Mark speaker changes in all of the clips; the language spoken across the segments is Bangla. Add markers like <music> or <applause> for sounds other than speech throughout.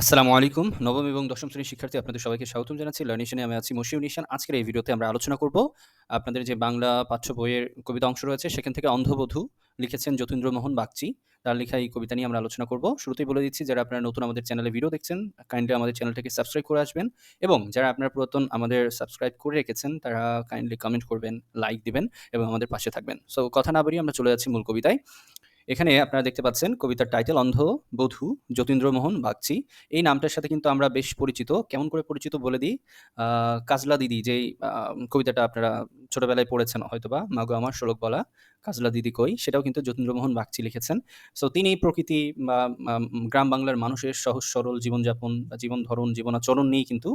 Speaker 1: আসসালামু আলাইকুম। নবম এবং দশম শ্রেণির শিক্ষার্থী আপনাদের সবাইকে স্বাগতম জানাচ্ছি। লার্নিশনে আমি আছি মশিউর নিশান। আজকের এই ভিডিওতে আমরা আলোচনা করব আপনাদের যে বাংলা পাঠ্য বইয়ের কবিতা অংশ রয়েছে সেখান থেকে অন্ধবধূ লিখেছেন যতীন্দ্রমোহন বাগচি। তার লেখা এই কবিতা নিয়ে আমরা আলোচনা করব। শুরুতেই বলে দিচ্ছি যারা আপনারা নতুন আমাদের চ্যানেলে ভিডিও দেখছেন কাইন্ডলি আমাদের চ্যানেলটাকে সাবস্ক্রাইব করে আসবেন এবং যারা আপনারা পুরাতন আমাদের সাবস্ক্রাইব করে রেখেছেন তারা কাইন্ডলি কমেন্ট করবেন, লাইক দিবেন এবং আমাদের পাশে থাকবেন। সো কথা না বাড়িয়ে আমরা চলে যাচ্ছি মূল কবিতায়। এখানে আপনারা দেখতে পাচ্ছেন কবিতার টাইটেল অন্ধ, বধূ, যতীন্দ্রমোহন, বাগচি। এই নামটার সাথে কিন্তু আমরা বেশ পরিচিত। কেমন করে পরিচিত বলে দিই? কাজলা দিদি, যেই কবিতাটা আপনারা ছোটবেলায় পড়েছেন হয়তোবা, মাগো আমার শোলক বলা কাজলা দিদি কই, সেটাও কিন্তু যতীন্দ্রমোহন বাগচি লিখেছেন। সো তিনি প্রকৃতি বা গ্রাম বাংলার মানুষের সহজ, সরল জীবনযাপন বা জীবন ধরন জীবনাচরণ নিয়েই কিন্তু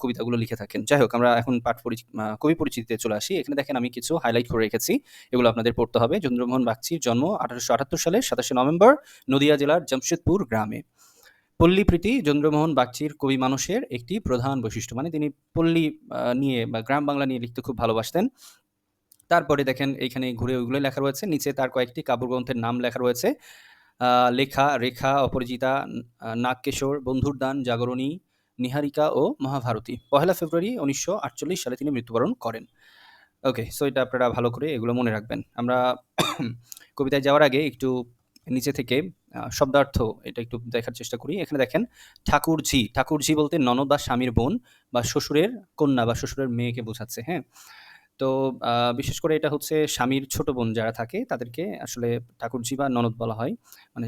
Speaker 1: কবিতাগুলো লিখে থাকেন। যাই হোক, আমরা এখন পাঠ কবি পরিচিতিতে চলে আসি। এখানে দেখেন আমি কিছু হাইলাইট করে রেখেছি। এগুলো আপনাদের পড়তে হবে। যতীন্দ্রমোহন বাগচির জন্ম আঠারোশো আটাত্তর সালে সাতাশে নভেম্বর নদিয়া জেলার জামশেদপুর গ্রামে। পল্লীপ্রীতি চন্দ্রমোহন বাগচির কবি মানুষের একটি প্রধান বৈশিষ্ট্য। মানে তিনি পল্লী নিয়ে বা গ্রাম বাংলা নিয়ে লিখতে খুব ভালোবাসতেন। তারপরে দেখেন এইখানে ঘুরে ওইগুলো লেখা রয়েছে। নিচে তার কয়েকটি কাব্যগ্রন্থের নাম লেখা রয়েছে। লেখা, রেখা অপরাজিতা নাগকেশর বন্ধুর দান জাগরণী, নিহারিকা ও মহাভারতী। পহেলা ফেব্রুয়ারি উনিশশো আটচল্লিশ সালে তিনি মৃত্যুবরণ করেন। ওকে, সো এটা আপনারা ভালো করে এগুলো মনে রাখবেন। আমরা কবিতায় যাওয়ার আগে একটু নিচে থেকে শব্দার্থ এটা একটু দেখার চেষ্টা করি। এখানে দেখেন, ঠাকুরঝি। ঠাকুরঝি বলতে ননদ বা স্বামীর বোন বা শ্বশুরের কন্যা বা শ্বশুরের মেয়েকে বোঝাচ্ছে হ্যাঁ? তো বিশেষ করে এটা হচ্ছে স্বামীর ছোট বোন যারা থাকে, তাদেরকে আসলে ঠাকুরজি বা ননদ বলা হয়। মানে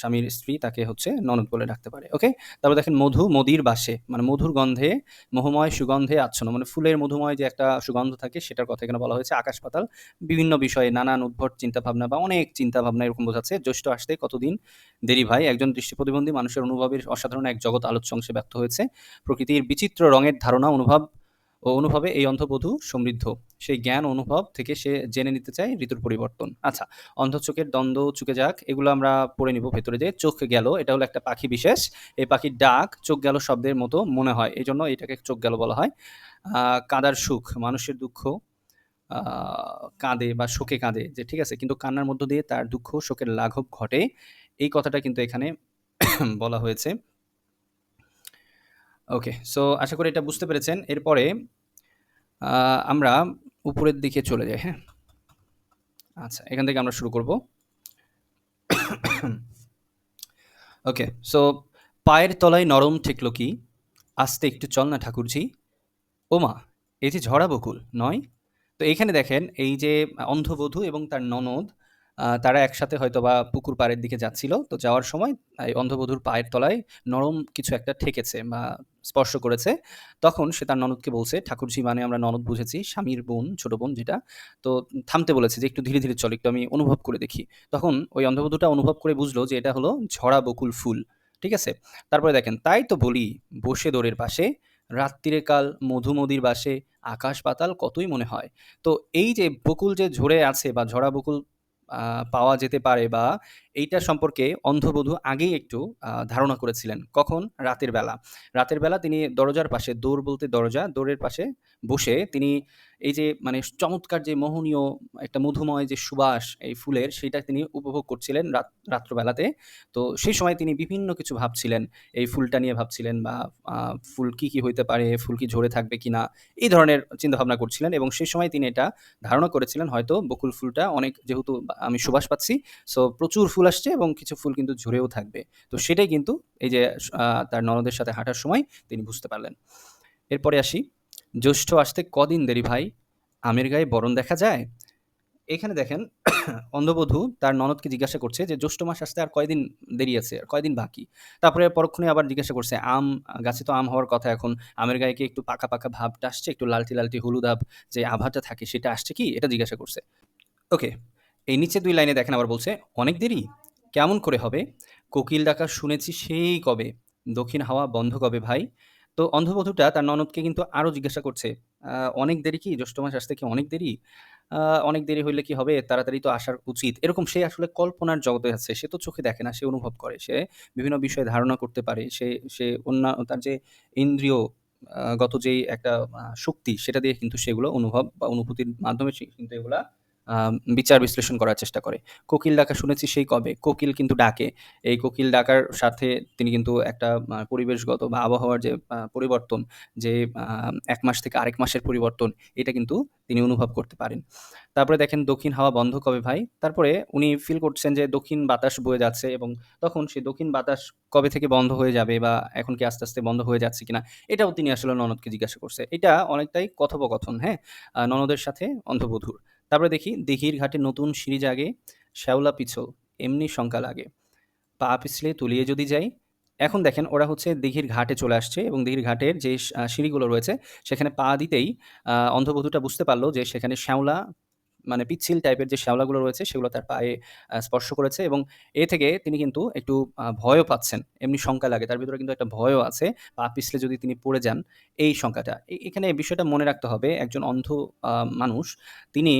Speaker 1: স্বামীর স্ত্রী তাকে হচ্ছে ননদ বলে ডাকতে পারে, ওকে? তারপর দেখেন মধু মদির বাসে মানে মধুর গন্ধে, মোহময় সুগন্ধে আচ্ছন্ন মানে ফুলের মধুময় যে একটা সুগন্ধ থাকে, সেটার কথা এখানে বলা হয়েছে, আকাশ পাতাল। বিভিন্ন বিষয়ে নানান উদ্ভট চিন্তা ভাবনা বা অনেক চিন্তা ভাবনা এরকম বোঝাচ্ছে, জ্যৈষ্ঠ আসতে কতদিন দেরি ভাই? একজন দৃষ্টি প্রতিবন্ধী মানুষের অনুভবের অসাধারণ এক জগৎ আলোচ্য অংশে ব্যক্ত হয়েছে। প্রকৃতির বিচিত্র রঙের ধারণা, অনুভব ও অনুভবে এই অন্ধবধূ সমৃদ্ধ। সেই জ্ঞান অনুভব থেকে সে জেনে নিতে চায় ঋতুর পরিবর্তন। আচ্ছা অন্ধ চোখের দ্বন্দ্ব চুকে যাক, এগুলো আমরা পড়ে নিব ভেতরে যে চোখ গেল, এটা হলো একটা পাখি বিশেষ। এই পাখির ডাক চোখ গেল শব্দের মতো মনে হয় এই জন্য এটাকে চোখ গেল বলা হয়। কাঁদার সুখ, মানুষের দুঃখ কাঁদে বা শোকে কাঁদে, যে ঠিক আছে, কিন্তু কান্নার মধ্য দিয়ে তার দুঃখ, শোকের লাঘব ঘটে। এই কথাটা কিন্তু এখানে বলা হয়েছে। ওকে সো আশা করি এটা বুঝতে পেরেছেন। এরপরে আমরা উপরের দিকে চলে যাই হ্যাঁ? আচ্ছা এখান থেকে আমরা শুরু করব। ওকে সো পায়ের তলায় নরম ঠেকলো কি? আস্তে একটু চল না ঠাকুরজি। ওমা এই যে ঝরা বকুল, নয়? তো এইখানে দেখেন, এই যে অন্ধবধূ এবং তার ননদ তারা একসাথে হয়তো বা পুকুর পাড়ের দিকে যাচ্ছিল। তো যাওয়ার সময় এই অন্ধবধূর পায়ের তলায় নরম কিছু একটা ঠেকেছে বা স্পর্শ করেছে। তখন সে তার ননদকে বলছে, ঠাকুরজি মানে আমরা ননদ বুঝেছি, স্বামীর বোন, ছোট বোন যেটা। তো থামতে বলেছে যে, একটু ধীরে ধীরে চল, একটু আমি অনুভব করে দেখি। তখন ওই অন্ধবধূটা অনুভব করে বুঝলো যে, এটা হলো ঝরা বকুল ফুল, ঠিক আছে? তারপরে দেখেন, তাই তো বলি, বসে দোরের পাশে, রাত্রিরে কাল মধুমদির বাসে, আকাশ পাতাল কতই মনে হয়? তো এই যে বকুল যে ঝরে আছে বা ঝরা বকুল পাওয়া যেতে পারে বা এইটা সম্পর্কে অন্ধবধূ আগেই একটু ধারণা করেছিলেন। কখন? রাতের বেলা। রাতের বেলা তিনি দরজার পাশে, দৌড় বলতে দরজা, দৌড়ের পাশে বসে তিনি এই যে মানে চমৎকার যে মোহনীয় একটা মধুময় যে সুবাস এই ফুলের, সেটা তিনি উপভোগ করছিলেন রাত, রাত্রবেলাতে। তো সেই সময় তিনি বিভিন্ন কিছু ভাবছিলেন। এই ফুলটা নিয়ে ভাবছিলেন বা ফুল কি কি হইতে পারে, ফুল কি ঝরে থাকবে কি না এই ধরনের চিন্তাভাবনা করছিলেন এবং সেই সময় তিনি এটা ধারণা করেছিলেন হয়তো বকুল ফুলটা অনেক, যেহেতু আমি সুবাস পাচ্ছি, সো প্রচুর ফুল আসছে এবং কিছু ফুল কিন্তু ঝরেও থাকবে। তো সেটাই কিন্তু এই যে তার ননদের সাথে হাঁটার সময় তিনি বুঝতে পারলেন। এরপরে আসি। জ্যৈষ্ঠ আসতে কদিন দেরি ভাই? আমের গায়ে বরণ দেখা যায়? এখানে দেখেন, অন্ধবধূ তার ননদকে জিজ্ঞাসা করছে যে, জ্যৈষ্ঠ মাস আসতে আর কয়দিন দেরি আছে? আর কয়দিন বাকি? তারপরে পরক্ষণে আবার জিজ্ঞাসা করছে, আম, গাছে তো আম হওয়ার কথা এখন। আমের গায়ে কি একটু পাকা পাকা ভাবটা আসছে? একটু লালটি লালটি হলুদ আভ যে আভাটা থাকে সেটা আসছে কি? এটা জিজ্ঞাসা করছে। ওকে এই নিচে দুই লাইনে দেখেন আবার বলছে, অনেক দেরি? কেমন করে হবে? কোকিল ডাকা শুনেছি সেই কবে? দক্ষিণ হাওয়া বন্ধ কবে ভাই? তো অন্ধবধূটা তার ননদকে কিন্তু আরও জিজ্ঞাসা করছে অনেক দেরি কি? জ্যৈষ্ঠ মাস আসতে কি অনেক দেরি? অনেক দেরি হইলে কি হবে? তাড়াতাড়ি তো আসার উচিত। এরকম সে আসলে কল্পনার জগতে আছে, সে তো চোখে দেখে না, সে অনুভব করে। সে বিভিন্ন বিষয়ে ধারণা করতে পারে, সে সে অন্য, তার যে ইন্দ্রিয় গত যেই একটা শক্তি, সেটা দিয়ে কিন্তু সেগুলো অনুভব বা অনুভূতির মাধ্যমে কিন্তু এগুলা বিচার বিশ্লেষণ করার চেষ্টা করে। কোকিল ডাকা শুনেছি সেই কবে? কোকিল কিন্তু ডাকে। এই কোকিল ডাকার সাথে তিনি কিন্তু একটা পরিবেশগত বা আবহাওয়ার যে পরিবর্তন যে এক মাস থেকে আরেক মাসের পরিবর্তন এটা কিন্তু তিনি অনুভব করতে পারেন। তারপরে দেখেন দক্ষিণ হাওয়া বন্ধ কবে ভাই? তারপরে উনি ফিল করছেন যে দক্ষিণ বাতাস বয়ে যাচ্ছে এবং তখন সেই দক্ষিণ বাতাস কবে থেকে বন্ধ হয়ে যাবে বা এখন কি আস্তে, আস্তে বন্ধ হয়ে যাচ্ছে কিনা? এটাও তিনি আসলে ননদকে জিজ্ঞাসা করছে। এটা অনেকটাই কথোপকথন, হ্যাঁ? ননদের সাথে অন্ধবধূর। তারপরে দেখি দিঘির ঘাটে নতুন সিঁড়ি জাগে, শ্যাওলা পিছল এমনি শঙ্কা লাগে। পা পিছলে তুলিয়ে যদি যাই। এখন দেখেন ওরা হচ্ছে দিঘির ঘাটে চলে আসছে এবং দিঘির ঘাটের যে সিঁড়িগুলো রয়েছে সেখানে পা দিতেই অন্ধবধূটা বুঝতে পারল যে সেখানে শ্যাওলা মানে পিচ্ছিল টাইপের যে শ্যাওলাগুলো রয়েছে সেগুলো তার পায়ে স্পর্শ করেছে এবং এ থেকে তিনি কিন্তু একটু ভয়ও পাচ্ছেন। এমনি শঙ্কা লাগে। তার ভিতরে কিন্তু একটা ভয়ও আছে। পা পিছলে যদি তিনি পড়ে যান, এই শঙ্কাটা। এখানে বিষয়টা মনে রাখতে হবে একজন অন্ধ মানুষ তিনি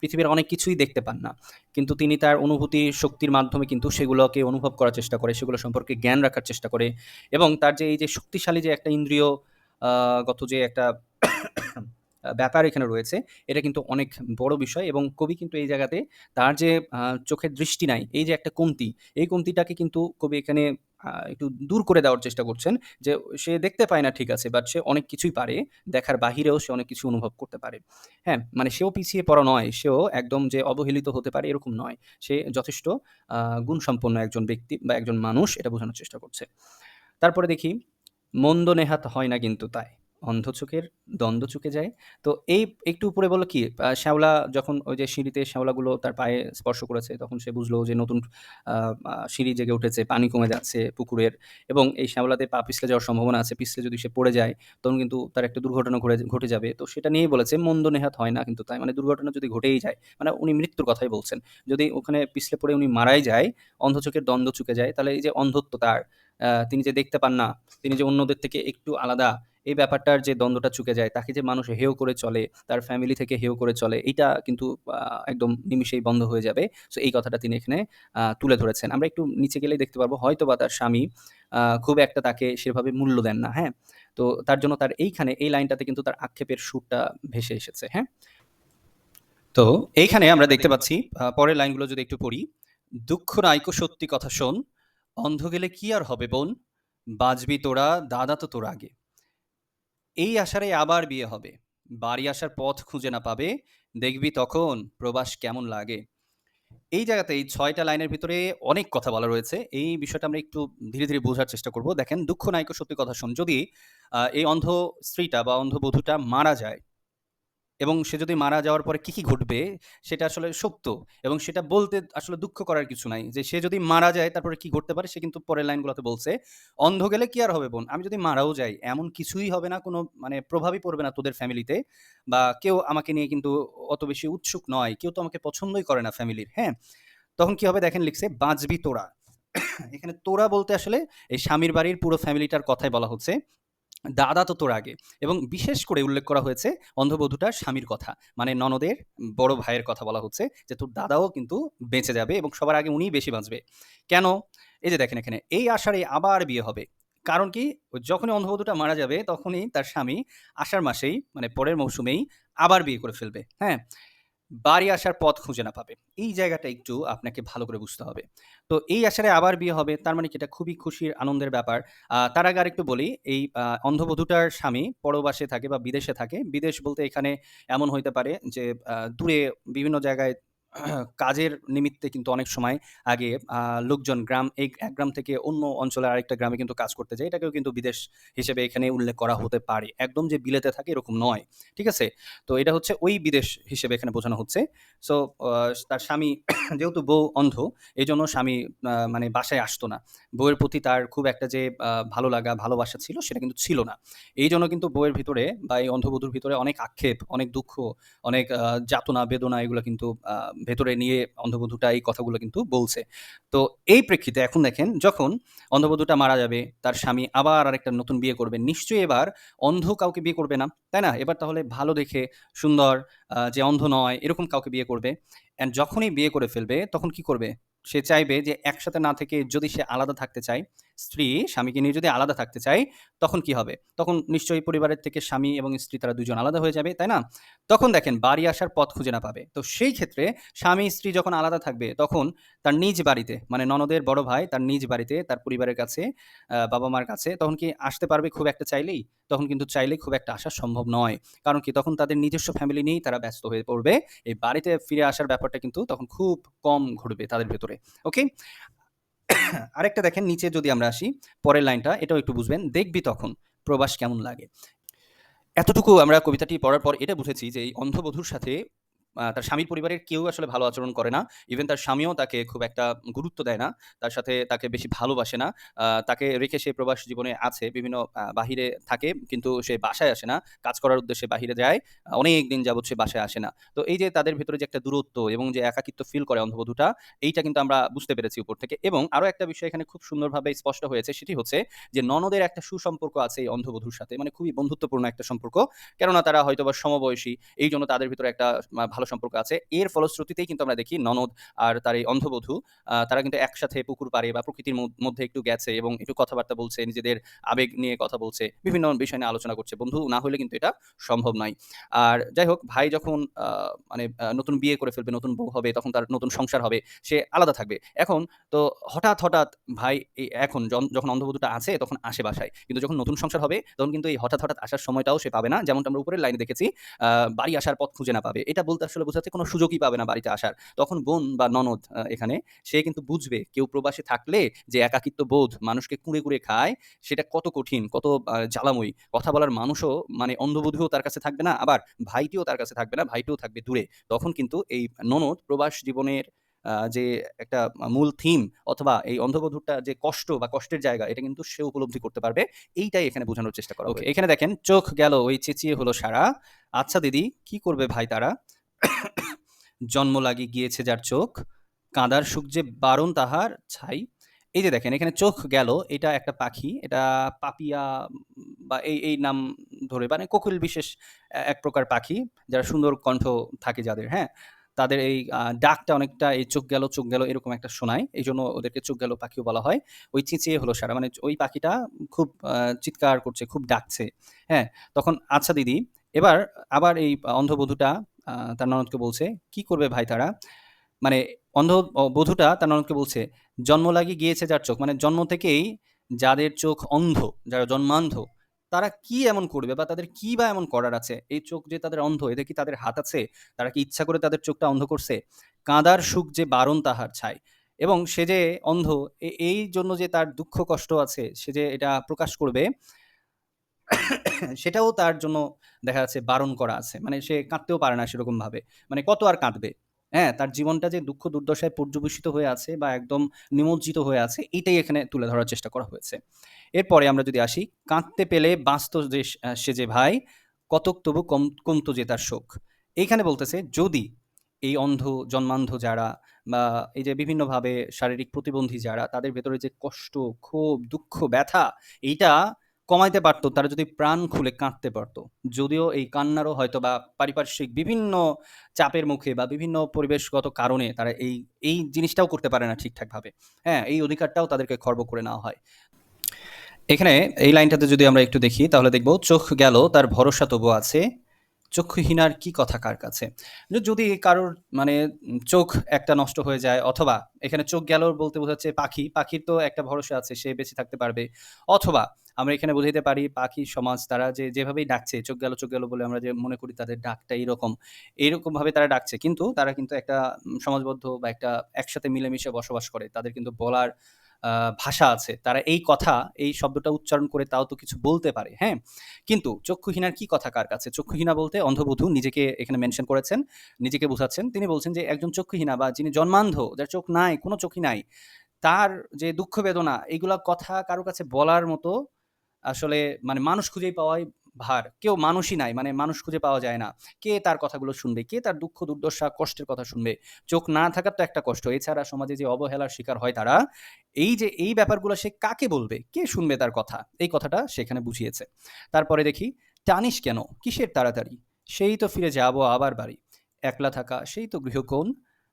Speaker 1: পৃথিবীর অনেক কিছুই দেখতে পান না। কিন্তু তিনি তার অনুভূতি শক্তির মাধ্যমে কিন্তু সেগুলোকে অনুভব করার চেষ্টা করে, সেগুলো সম্পর্কে জ্ঞান রাখার চেষ্টা করে এবং তার যে এই যে শক্তিশালী যে একটা ইন্দ্রিয় গত যে একটা ব্যাপার এখানে রয়েছে, এটা কিন্তু অনেক বড় বিষয় এবং কবি কিন্তু এই জায়গাতে তার যে চোখের দৃষ্টি নাই, এই যে একটা কমতি, এই কমতিটাকে কিন্তু কবি এখানে একটু দূর করে দেওয়ার চেষ্টা করছেন। যে সে দেখতে পায় না ঠিক আছে, বাট সে অনেক কিছুই পারে। দেখার বাহিরেও সে অনেক কিছু অনুভব করতে পারে। হ্যাঁ? মানে সেও পিছিয়ে পড়া নয়, সেও একদম যে অবহেলিত হতে পারে এরকম নয়। সে যথেষ্ট গুণসম্পন্ন একজন ব্যক্তি বা একজন মানুষ এটা বোঝানোর চেষ্টা করছে। তারপরে দেখি মন্দ নেহাত হয় না কিন্তু তাই। অন্ধ চোখের দ্বন্দ্ব চুকে যায়। তো এই একটু উপরে বলো কি শ্যাওলা যখন ওই যে সিঁড়িতে শ্যাওলাগুলো তার পায়ে স্পর্শ করেছে তখন সে বুঝলো যে নতুন সিঁড়ি জেগে উঠেছে, পানি কমে যাচ্ছে পুকুরের এবং এই শ্যাওলাতে পা পিছলে যাওয়ার সম্ভাবনা আছে। পিছলে যদি সে পড়ে যায় তখন কিন্তু তার একটা দুর্ঘটনা ঘটে ঘটে যাবে। তো সেটা নিয়েই বলেছে মন্দ নেহাত হয় না কিন্তু তাই। মানে দুর্ঘটনা যদি ঘটেই যায়, মানে উনি মৃত্যুর কথাই বলছেন। যদি ওখানে পিছলে পড়ে উনি মারাই যায়, অন্ধ চোখের দ্বন্দ্ব চুকে যায়, তাহলে এই যে অন্ধত্ব তার, তিনি যে দেখতে পান না, তিনি যে অন্যদের থেকে একটু আলাদা, এই ব্যাপারটার যে দ্বন্দ্বটা চুকে যায়, তাকে যে মানুষ হেয় করে চলে, তার ফ্যামিলি থেকে হেয় করে চলে, এইটা কিন্তু একদম নিমিষেই বন্ধ হয়ে যাবে। সো এই কথাটা তিনি এখানে তুলে ধরেছেন। আমরা একটু নিচে গেলেই দেখতে পারব হয়তো বা তার স্বামী খুব একটা তাকে সেভাবে মূল্য দেন না, হ্যাঁ? তো তার জন্য তার এইখানে এই লাইনটাতে কিন্তু তার আক্ষেপের সুরটা ভেসে এসেছে, হ্যাঁ? তো এইখানে আমরা দেখতে পাচ্ছি পরের লাইনগুলো যদি একটু পড়ি। দুঃখ নাইকো সত্যি কথা শোন, অন্ধ গেলে কি আর হবে বোন? বাজবি তোরা দাদা তো তোর আগে। এই আশারে আবার বিয়ে হবে। বাড়ি আসার পথ খুঁজে না পাবে, দেখবি তখন প্রবাস কেমন লাগে। এই জায়গাতে এই ছয়টা লাইনের ভিতরে অনেক কথা বলা রয়েছে। এই বিষয়টা আমরা একটু ধীরে, ধীরে বোঝার চেষ্টা করব। দেখেন দুঃখ নায়ক সত্যি কথা শোন। যদি এই অন্ধ স্ত্রীটা বা অন্ধ বধূটা মারা যায় এবং সে যদি মারা যাওয়ার পরে কি, কি ঘটবে সেটা আসলে সত্য এবং সেটা বলতে আসলে দুঃখ করার কিছু নাই। যে সে যদি মারা যায় তারপরে কি ঘটতে পারে সে কিন্তু পরের লাইনগুলোতে বলছে, "অন্ধ গেলে কি আর হবে বোন? আমি যদি মারাও যাই এমন কিছুই হবে না, কোনো মানে প্রভাবই পড়বে না তোদের ফ্যামিলিতে বা কেউ আমাকে নিয়ে কিন্তু অত বেশি উৎসুক নয়। কেউ তো আমাকে পছন্দই করে না ফ্যামিলির।" হ্যাঁ? তখন কি হবে দেখেন লিখছে, "বাঁচবি তোরা।" <coughs> এখানে তোরা বলতে আসলে এই স্বামীর বাড়ির পুরো ফ্যামিলিটার কথাই বলা হচ্ছে। দাদা তো তোর আগে এবং বিশেষ করে উল্লেখ করা হয়েছে অন্ধবধূটার স্বামীর কথা। মানে ননদের বড় ভাইয়ের কথা বলা হচ্ছে যে, "তোর দাদাও কিন্তু বেঁচে যাবে এবং সবার আগে উনিই বেশি বাঁচবে।" কেন? এই যে দেখেন এখানে, এই আষাঢ়ে আবার বিয়ে হবে। কারণ কি? যখনই অন্ধবধূটা মারা যাবে তখনই তার স্বামী আষাঢ় মাসেই মানে পরের মৌসুমেই আবার বিয়ে করে ফেলবে। হ্যাঁ? বাড়ি আসার পথ খুঁজে না পাবে। এই জায়গাটা একটু আপনাকে ভালো করে বুঝতে হবে। তো এই আশারে আবার বিয়ে হবে তার মানে কি এটা খুবই খুশির আনন্দের ব্যাপার। তার আগে আরেকটু বলি, এই অন্ধবধূটার স্বামী পরবাসে থাকে বা বিদেশে থাকে। বিদেশ বলতে এখানে এমন হইতে পারে যে দূরে বিভিন্ন জায়গায় কাজের নিমিত্তে কিন্তু অনেক সময় আগে লোকজন গ্রাম এই এক গ্রাম থেকে অন্য অঞ্চলের আরেকটা গ্রামে কিন্তু কাজ করতে যায়। এটাকেও কিন্তু বিদেশ হিসেবে এখানে উল্লেখ করা হতে পারে। একদম যে বিলেতে থাকে এরকম নয়। ঠিক আছে? তো এটা হচ্ছে ওই বিদেশ হিসেবে এখানে বোঝানো হচ্ছে। সো তার স্বামী <coughs> যেহেতু বউ অন্ধ, এই জন্য স্বামী মানে বাসায় আসতো না। বউয়ের প্রতি তার খুব একটা যে ভালো লাগা, ভালোবাসা ছিল সেটা কিন্তু ছিল না। এই জন্য কিন্তু বউয়ের ভিতরে বা এই অন্ধবধূর ভিতরে অনেক আক্ষেপ, অনেক দুঃখ, অনেক যাতনা, বেদনা এগুলো কিন্তু ভেতরে নিয়ে অন্ধবধূটা এই কথাগুলো কিন্তু বলছে। তো এই প্রেক্ষিতে এখন দেখেন যখন অন্ধবধূটা মারা যাবে, তার স্বামী আবার আরেকটা নতুন বিয়ে করবে। নিশ্চয়ই এবার অন্ধ কাউকে বিয়ে করবে না, তাই না? এবার তাহলে ভালো দেখে সুন্দর যে অন্ধ নয় এরকম কাউকে বিয়ে করবে। অ্যান্ড যখনই বিয়ে করে ফেলবে তখন কি করবে? সে চাইবে যে একসাথে না থেকে যদি সে আলাদা থাকতে চায়, স্ত্রী, স্বামীকে নিয়ে যদি আলাদা থাকতে চায়, তখন কি হবে? তখন নিশ্চয়ই পরিবারের থেকে স্বামী এবং স্ত্রী তারা দুজন আলাদা হয়ে যাবে, তাই না? তখন দেখেন বাড়ি আসার পথ খুঁজে না পাবে। তো সেই ক্ষেত্রে স্বামী, স্ত্রী যখন আলাদা থাকবে, তখন তার নিজ বাড়িতে মানে ননদের বড় ভাই তার নিজ বাড়িতে, তার পরিবারের কাছে বাবা মার কাছে, তখন কি আসতে পারবে খুব একটা চাইলেই? তখন কিন্তু চাইলেই খুব একটা আসা সম্ভব নয়। কারণ কি? তখন তাদের নিজস্ব ফ্যামিলি নিয়েই তারা ব্যস্ত হয়ে পড়বে। এই বাড়িতে ফিরে আসার ব্যাপারটা কিন্তু তখন খুব কম ঘটবে তাদের ভেতরে। ওকে আরেকটা দেখেন, নিচে যদি আমরা আসি, পরের লাইনটা, এটাও একটু বুঝবেন, দেখবি তখন প্রবাস কেমন লাগে। এতটুকু আমরা কবিতাটি পড়ার পর এটা বুঝেছি যে এই অন্ধবধুর সাথে তার স্বামীর পরিবারের কেউ আসলে ভালো আচরণ করে না। ইভেন তার স্বামীও তাকে খুব একটা গুরুত্ব দেয় না। তার সাথে তাকে বেশি ভালোবাসে না। তাকে রেখে সে প্রবাস জীবনে আছে বিভিন্ন বাহিরে থাকে কিন্তু সে বাসায় আসে না। কাজ করার উদ্দেশ্যে বাহিরে যায়। অনেক দিন যাবৎ সে বাসায় আসে না। তো এই যে তাদের ভেতরে যে একটা দূরত্ব এবং যে একাকিত্ব ফিল করে অন্ধবধূটা এইটা কিন্তু আমরা বুঝতে পেরেছি উপর থেকে। এবং আরও একটা বিষয় এখানে খুব সুন্দরভাবে স্পষ্ট হয়েছে সেটি হচ্ছে যে ননদের একটা সুসম্পর্ক আছে এই অন্ধবধূর সাথে। মানে খুবই বন্ধুত্বপূর্ণ একটা সম্পর্ক। কেননা তারা হয়তো বা সমবয়সী এই জন্য তাদের ভিতরে একটা আহ, ভালো সম্পর্ক আছে। এর ফলশ্রুতিতেই কিন্তু আমরা দেখি ননদ আর তার এই অন্ধবধূ তারা কিন্তু একসাথে পুকুর পাড়ে বা প্রকৃতির মধ্যে একটু গেছে এবং একটু কথাবার্তা বলছে, নিজেদের আবেগ নিয়ে কথা বলছে, বিভিন্ন বিষয় নিয়ে আলোচনা করছে। বন্ধু, না হলে কিন্তু এটা সম্ভব নয়। আর যাই হোক, ভাই যখন মানে নতুন বিয়ে করে ফেলবে, নতুন বউ হবে, তখন তার নতুন সংসার হবে, সে আলাদা থাকবে। এখন তো হঠাৎ হঠাৎ ভাই এখন যখন অন্ধবধূটা আছে, তখন আসে বাসায়। কিন্তু যখন নতুন সংসার হবে, তখন কিন্তু এই হঠাৎ হঠাৎ আসার সময়টাও সে পাবে না। যেমনটা আমরা উপরের লাইনে দেখেছি বাড়ি আসার পথ খুঁজে না পাবে। এটা বলতে আসলে বোঝাচ্ছে কোনো সুযোগই পাবে না বাড়িতে আসার। তখন বোন বা ননদ এখানে সে কিন্তু বুঝবে কেউ প্রবাসে থাকলে যে একাকিত্ব বোধ মানুষকে কুড়ে কুঁড়ে খায় সেটা কত কঠিন কত জ্বালাময়ী। কথা বলার মানুষও মানে অন্ধবধূও তার কাছে থাকবে না আবার ভাইটিও তার কাছে থাকবে না ভাইটিও থাকবে দূরে। তখন কিন্তু এই ননদ প্রবাস জীবনের যে একটা মূল থিম অথবা এই অন্ধবধূরটা যে কষ্ট বা কষ্টের জায়গা এটা কিন্তু সে উপলব্ধি করতে পারবে। এইটাই এখানে বোঝানোর চেষ্টা করা ওকে এখানে দেখেন চোখ গেল ওই চেঁচিয়ে হলো সারা। আচ্ছা দিদি কি করবে ভাই তারা? জন্ম লাগি গিয়েছে যার চোখ, কাঁদার সুখ যে বারণ তাহার ছাই। এই যে দেখেন, এখানে চোখ গেল, এটা একটা পাখি, এটা পাপিয়া বা এই এই নাম ধরে মানে কোকিল বিশেষ এক প্রকার পাখি, যারা সুন্দর কণ্ঠ থাকে যাদের হ্যাঁ? তাদের এই ডাকটা অনেকটা এই চোখ গেল চোখ গেল এরকম একটা শোনায় এই জন্য ওদেরকে চোখ গেল পাখিও বলা হয়। ওই চেঁচিয়ে হলো সারা মানে ওই পাখিটা খুব চিৎকার করছে, খুব ডাকছে হ্যাঁ? তখন আচ্ছা দিদি, এবার, আবার এই অন্ধবধূটা তার ননদকে বলছে, কি করবে ভাই তারা? মানে অন্ধ বধূটা তার ননদকে বলছে, জন্ম লাগি গিয়েছে যার চোখ। মানে জন্ম থেকেই যাদের চোখ অন্ধ, যারা জন্মান্ধ, তারা কি এমন করবে বা তাদের কি বা এমন করার আছে? এই চোখ যে তাদের অন্ধ, এতে কি তাদের হাত আছে? তারা কি ইচ্ছা করে তাদের চোখটা অন্ধ করছে? কাঁদার সুখ যে বারণ তাহার ছাই। এবং সে যে অন্ধ এই জন্য যে তার দুঃখ কষ্ট আছে, সে যে এটা প্রকাশ করবে সেটাও তার জন্য দেখা যাচ্ছে বারণ করা আছে। মানে সে কাঁদতেও পারে না সেরকম ভাবে। মানে কত আর কাঁদবে? হ্যাঁ তার জীবনটা যে দুঃখ দুর্দশায় পর্যবেসিত হয়ে আছে বা একদম নিমজ্জিত হয়ে আছে, এটাই এখানে তুলে ধরার চেষ্টা করা হয়েছে। এরপরে আমরা যদি আসি, কাঁদতে পেলে বাঁচত যে সে যে ভাই, কতক তবু কম, কমতো যে তার শোক। এইখানে বলতেছে, যদি এই অন্ধ জন্মান্ধ যারা বা এই যে বিভিন্নভাবে শারীরিক প্রতিবন্ধী যারা, তাদের ভেতরে যে কষ্ট, ক্ষোভ, দুঃখ, ব্যথা, এইটা কমাইতে পারতো, তারা যদি প্রাণ খুলে কাঁদতে পারতো। যদিও এই কান্নারও হয়তো বা পারিপার্শ্বিক বিভিন্ন চাপের মুখে বা বিভিন্ন পরিবেশগত কারণে তারা এই এই জিনিসটাও করতে পারে না ঠিকঠাকভাবে। হ্যাঁ এই অধিকারটাও তাদেরকে খর্ব করে নেওয়া হয়। এখানে এই লাইনটাতে যদি আমরা একটু দেখি, তাহলে দেখব, চোখ গেল, তার ভরসা তবু আছে। চক্ষুহীনার কি কথা কার কাছে? যদি কারোর মানে চোখ একটা নষ্ট হয়ে যায় অথবা এখানে চোখ গেল বলতে বোঝাচ্ছে পাখি, পাখির তো একটা ভরসা আছে সে বেঁচে থাকতে পারবে। অথবা আমরা এখানে বুঝাইতে পারি পাখি সমাজ তারা যে যেভাবেই ডাকছে, চোখ গেল চোখ গেল বলে আমরা যে মনে করি তাদের ডাকটা এইরকম এইরকম ভাবে তারা ডাকছে। কিন্তু তারা কিন্তু একটা সমাজবদ্ধ বা একটা একসাথে মিলেমিশে বসবাস করে। তাদের কিন্তু বলার ভাষা আছে। তারা এই কথা, এই শব্দটা উচ্চারণ করে তাও তো কিছু বলতে পারে হ্যাঁ? কিন্তু চক্ষুহীনার কি কথা কার কাছে? চক্ষুহীনা বলতে অন্ধবধূ নিজেকে এখানে মেনশন করেছেন, নিজেকে বোঝাচ্ছেন। তিনি বলছেন যে একজন চক্ষুহীনা বা যিনি জন্মান্ধ, যার চোখ নাই, কোনো চোখই নাই, তার যে দুঃখ বেদনা এইগুলা কথা কারও কাছে বলার মতো আসলে মানে মানুষ খুঁজেই পাওয়াই ভার। কেউ মানুষই নাই মানে মানুষ খুঁজে পাওয়া যায় না। কে তার কথাগুলো শুনবে? কে তার দুঃখ, দুর্দশা, কষ্টের কথা শুনবে? চোখ না থাকার তো একটা কষ্ট। এছাড়া সমাজে যে অবহেলার শিকার হয় তারা, এই যে, এই ব্যাপারগুলো সে কাকে বলবে? কে শুনবে তার কথা? এই কথাটা সেখানে বুঝিয়েছে। তারপরে দেখি, টানিস কেন? কিসের তাড়াতাড়ি? সেই তো ফিরে যাব আবার বাড়ি। একলা থাকা, সেই তো গৃহকোণ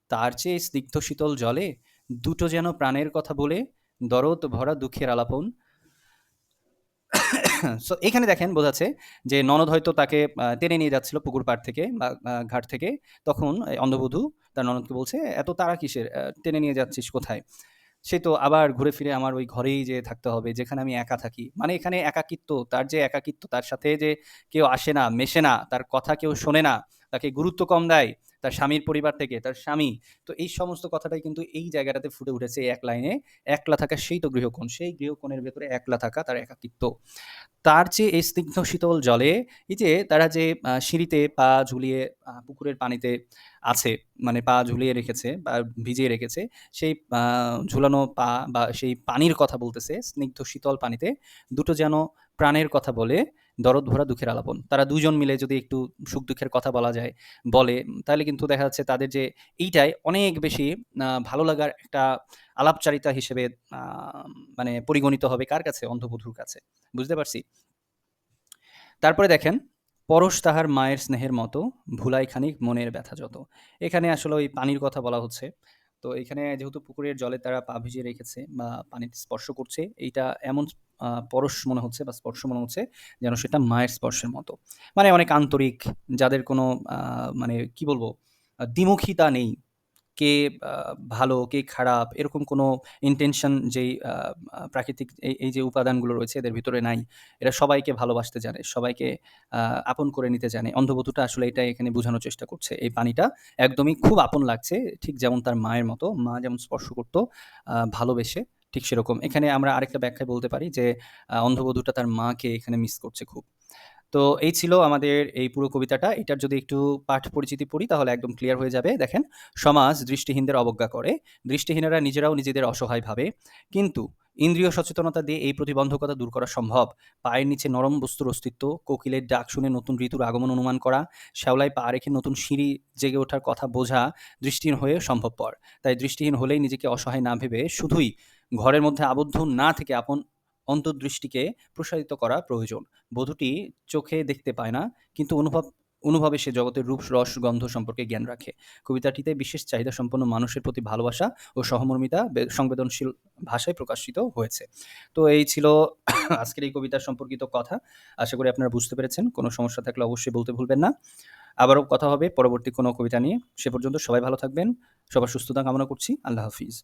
Speaker 1: তার চেয়ে স্নিগ্ধ শীতল জলে, দুটো যেন প্রাণের কথা বলে, দরদ ভরা দুঃখের আলাপন। সো এখানে দেখেন বোঝাচ্ছে যে ননদ হয়তো তাকে টেনে নিয়ে যাচ্ছিল পুকুর পাড় থেকে বা ঘাট থেকে। তখন অন্ধবধূ তার ননদকে বলছে, এত তারা কিসের? টেনে নিয়ে যাচ্ছিস কোথায়? সে তো আবার ঘুরে ফিরে আমার ওই ঘরেই যে থাকতে হবে, যেখানে আমি একা থাকি। মানে এখানে একাকিত্ব, তার যে একাকিত্ব, তার সাথে যে কেউ আসে না, মেশে না, তার কথা কেউ শোনে না তাকে গুরুত্ব কম দেয় তার স্বামীর পরিবার থেকে, তার স্বামী। তো এই সমস্ত কথাটাই কিন্তু এই জায়গাটাতে ফুটে উঠেছে এক লাইনে। একলা থাকা সেই তো গৃহকোণ, সেই গৃহকোণের ভেতরে একলা থাকা তার একাকিত্ব। তার যে এই স্নিগ্ধ শীতল জলে, এই যে তারা যে সিঁড়িতে পা ঝুলিয়ে পুকুরের পানিতে আছে মানে পা ঝুলিয়ে রেখেছে বা ভিজিয়ে রেখেছে, সেই ঝুলানো পা বা সেই পানির কথা বলতেছে, স্নিগ্ধ শীতল পানিতে। দুটো যেন প্রাণের কথা বলে দরদ ভরা দুঃখের আলাপন। তারা দুজন মিলে যদি একটু সুখ দুঃখের কথা বলা যায়, বলে, তাহলে কিন্তু দেখা যাচ্ছে তাদের যে এইটাই অনেক বেশি ভালো লাগার একটা আলাপচারিতা হিসেবে মানে পরিগণিত হবে কার কাছে? অন্ধবধূর কাছে। বুঝতে পারছি? তারপরে দেখেন, পরশ তাহার মায়ের স্নেহের মতো, ভুলাই খানিক মনের ব্যথা যত। এখানে আসলে ওই পানির কথা বলা হচ্ছে। তো এখানে যেহেতু পুকুরের জলে তারা পা ভিজিয়ে রেখেছে বা পানিতে স্পর্শ করছে, এইটা এমন পরশ মনে হচ্ছে বা স্পর্শ মনে হচ্ছে, যেন সেটা মায়ের স্পর্শের মতো। মানে অনেক আন্তরিক, যাদের কোনো মানে কি বলব দ্বিমুখিতা নেই। কে ভালো, কে খারাপ, এরকম কোনো ইন্টেনশন যেই প্রাকৃতিক এই যে উপাদানগুলো রয়েছে এদের ভিতরে নাই। এরা সবাইকে ভালোবাসতে জানে, সবাইকে আপন করে নিতে জানে। অন্ধবধূটা আসলে এটাই এখানে বোঝানোর চেষ্টা করছে। এই পানিটা একদমই খুব আপন লাগছে, ঠিক যেমন তার মায়ের মতো। মা যেমন স্পর্শ করতো ভালোবেসে ঠিক সেরকম। এখানে আমরা আরেকটা ব্যাখ্যায় বলতে পারি যে অন্ধবধূটা তার মাকে এখানে মিস করছে খুব। তো এই ছিল আমাদের এই পুরো কবিতাটা। এটার যদি একটু পাঠ পরিচিতি পড়ি তাহলে একদম ক্লিয়ার হয়ে যাবে। দেখেন, সমাজ দৃষ্টিহীনদের অবজ্ঞা করে। দৃষ্টিহীনরা নিজেরাও নিজেদের অসহায় ভাবে। কিন্তু ইন্দ্রিয় সচেতনতা দিয়ে এই প্রতিবন্ধকতা দূর করা সম্ভব। পায়ের নিচে নরম বস্তুর অস্তিত্ব, কোকিলের ডাক শুনে নতুন ঋতুর আগমন অনুমান করা, শ্যাওলায় পা রেখে নতুন সিঁড়ি জেগে ওঠার কথা বোঝা দৃষ্টিহীন হয়ে সম্ভবপর। তাই দৃষ্টিহীন হলেই নিজেকে অসহায় না ভেবে শুধুই ঘরের মধ্যে আবদ্ধ না থেকে আপন অন্তর্দৃষ্টিকে প্রসারিত করা প্রয়োজন। বধূটি চোখে দেখতে পায় না, কিন্তু অনুভব, অনুভবে সে জগতের রূপ, রস, গন্ধ সম্পর্কে জ্ঞান রাখে। কবিতাটিতে বিশেষ চাহিদা সম্পন্ন মানুষের প্রতি ভালোবাসা ও সহমর্মিতা সংবেদনশীল ভাষায় প্রকাশিত হয়েছে। তো এই ছিল <coughs> আজকের এই কবিতা সম্পর্কিত কথা। আশা করি আপনারা বুঝতে পেরেছেন। কোনো সমস্যা থাকলে অবশ্যই বলতে ভুলবেন না। আবারও কথা হবে পরবর্তী কোনো কবিতা নিয়ে। সে পর্যন্ত সবাই ভালো থাকবেন। সবার সুস্থতা কামনা করছি। আল্লাহ হাফিজ।